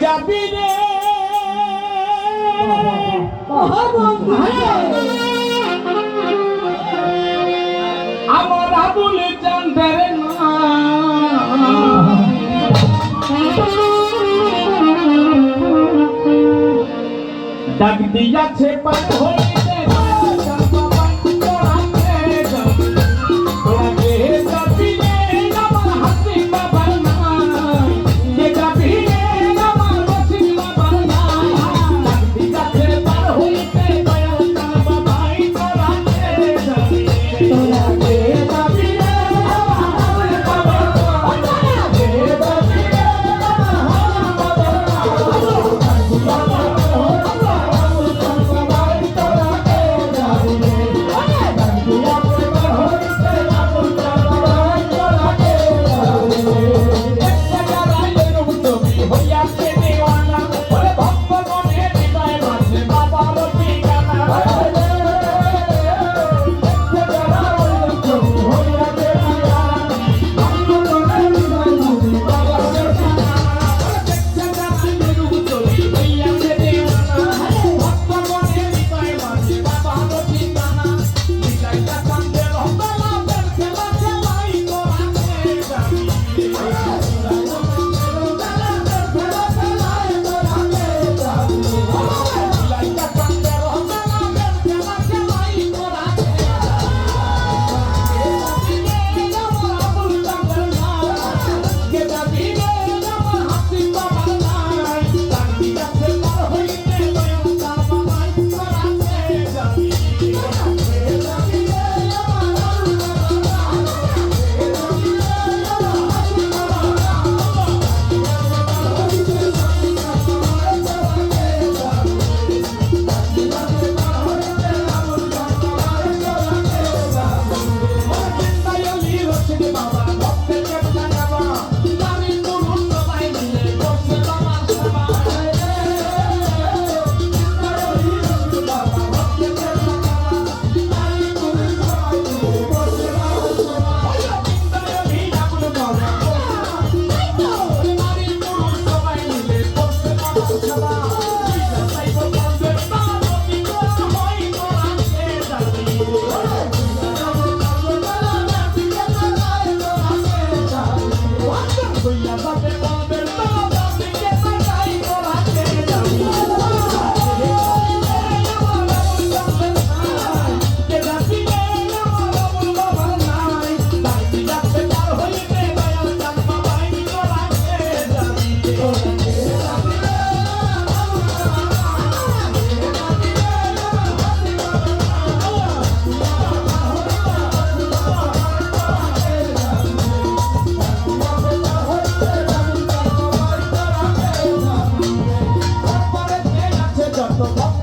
যাবি রে? আমার আবুল চান্দের ডাক দিয়াছে পার হয়ে the